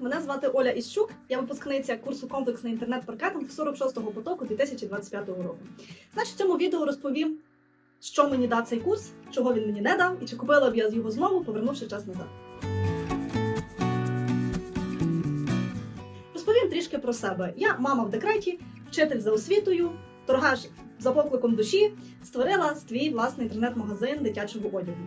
Мене звати Оля Іщук. Я випускниця курсу комплексний інтернет-маркетинг 46-го потоку 2025 року. Значить, в цьому відео розповім, що мені дав цей курс, чого він мені не дав, і чи купила б я його знову, повернувши час назад. Розповім трішки про себе. Я мама в декреті, вчитель за освітою, торгаш за покликом душі, створила свій власний інтернет-магазин дитячого одягу.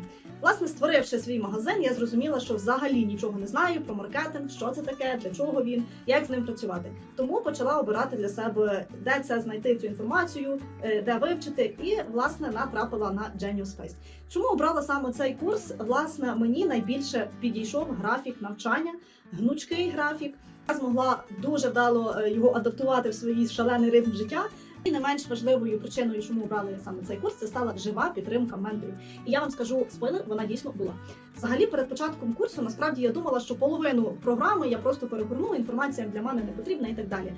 Власне, створивши свій магазин, я зрозуміла, що взагалі нічого не знаю про маркетинг, що це таке, для чого він, як з ним працювати. Тому почала обирати для себе, де це знайти цю інформацію, е, де вивчити, і власне натрапила на Genius Space. Чому обрала саме цей курс? Власне, мені найбільше підійшов графік навчання, гнучкий графік. Я змогла дуже вдало е, його адаптувати в свій шалений ритм життя. І не менш важливою причиною, чому обрали саме цей курс, це стала жива підтримка менторів. І я вам скажу спойлер, вона дійсно була. Взагалі, перед початком курсу насправді я думала, що половину програми я просто перегорнула, інформація для мене не потрібна і так далі.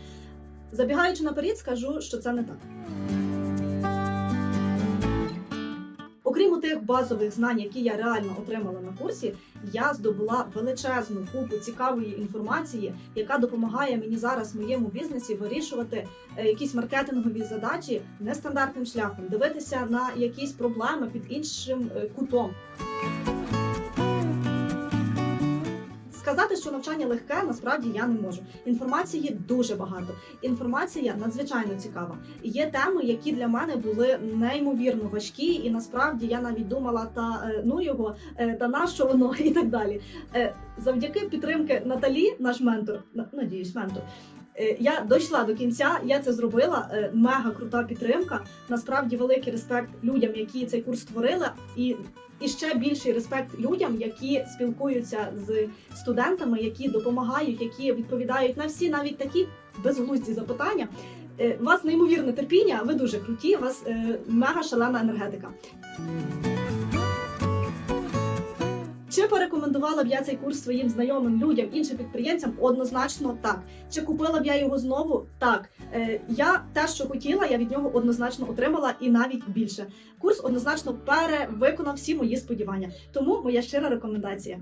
Забігаючи наперед, скажу, що це не так. Тих базових знань, які я реально отримала на курсі, я здобула величезну купу цікавої інформації, яка допомагає мені зараз в моєму бізнесі вирішувати е, якісь маркетингові задачі нестандартним шляхом, дивитися на якісь проблеми під іншим е, кутом. Сказати, що навчання легке, насправді я не можу. Інформації дуже багато. Інформація надзвичайно цікава. Є теми, які для мене були неймовірно важкі, і насправді я навіть думала, та е, ну його, е, та на що воно і так далі. Е, Завдяки підтримки Наталі, наш ментор, надіюсь, ментор. Е, Я дійшла до кінця, я це зробила. е, Мега крута підтримка. Насправді великий респект людям, які цей курс створили, і, і ще більший респект людям, які спілкуються з студентами, які допомагають, які відповідають на всі навіть такі безглузді запитання. Е, У вас неймовірне терпіння, ви дуже круті, у вас мега шалена енергетика. Чи порекомендувала б я цей курс своїм знайомим людям, іншим підприємцям? Однозначно так. Чи купила б я його знову? Так. Е, я те, що хотіла, я від нього однозначно отримала і навіть більше. Курс однозначно перевиконав всі мої сподівання. Тому моя щира рекомендація.